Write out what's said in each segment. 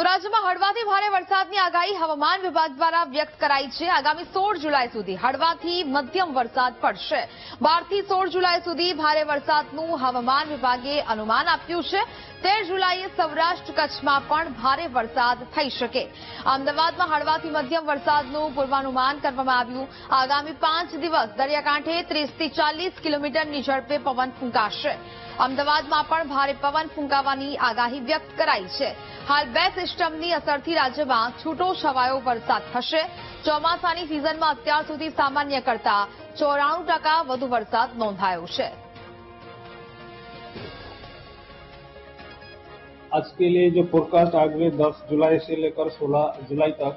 તો રાજ્યમાં હળવાથી ભારે વરસાદની આગાહી હવામાન વિભાગ દ્વારા વ્યક્ત કરાઈ છે. આગામી સોળ જુલાઈ સુધી હળવાથી મધ્યમ વરસાદ પડશે. બારથી સોળ જુલાઈ સુધી ભારે વરસાદનું હવામાન વિભાગે અનુમાન આપ્યું છે. તેર જુલાઈએ સૌરાષ્ટ્ર કચ્છમાં પણ ભારે વરસાદ થઈ શકે. અમદાવાદમાં હળવાથી મધ્યમ વરસાદનું પૂર્વાનુમાન કરવામાં આવ્યું. આગામી પાંચ દિવસ દરિયાકાંઠે ત્રીસથી ચાલીસ કિલોમીટરની ઝડપે પવન ફૂંકાશે. અમદાવાદમાં પણ ભારે પવન ફૂંકાવાની આગાહી વ્યક્ત કરાઈ છે. હાલ બે સિસ્ટમની અસરથી રાજ્યમાં છૂટો છવાયો વરસાદ થશે ચોમાસાની સિઝનમાં અત્યાર સુધી સામાન્ય કરતા ચોરાણું ટકા વધુ વરસાદ નોંધાયો છે आज के लिए जो फोरकास्ट अगले 10 जुलाई से लेकर 16 जुलाई तक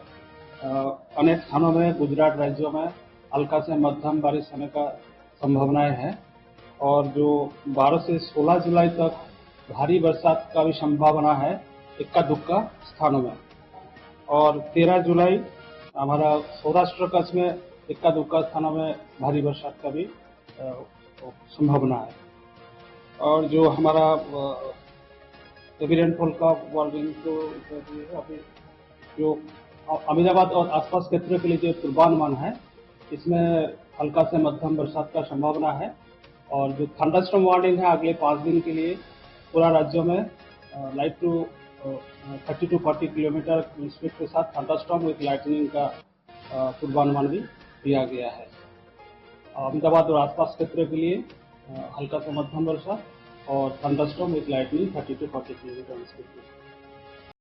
अ, अनेक स्थानों में गुजरात राज्यों में हल्का से मध्यम बारिश होने का संभावनाएं है और जो 12 से 16 जुलाई तक भारी बरसात का भी संभावना है इक्का दुक्का स्थानों में। और 13 जुलाई, हमारा सौराष्ट्र कच्छ में इक्का दुक्का स्थानों में भारी बरसात का भी संभावना है। और जो हमारा हेवी रेनफॉल का वार्निंग तो अभी जो अमीनाबाद और आसपास क्षेत्र के लिए जो पूर्वानुमान है, इसमें हल्का से मध्यम बरसात का संभावना है। और जो थंडरस्टॉर्म वार्निंग है, अगले पाँच दिन के लिए पूरा राज्यों में light to thirty to forty kilometre speed के साथ थंडरस्टॉर्म विथ लाइटनिंग का पूर्वानुमान भी दिया गया है। अहमदाबाद और आसपास क्षेत्र के लिए हल्का से मध्यम वर्षा और thunderstorm with lightning 30 to 40 kilometre speed के साथ।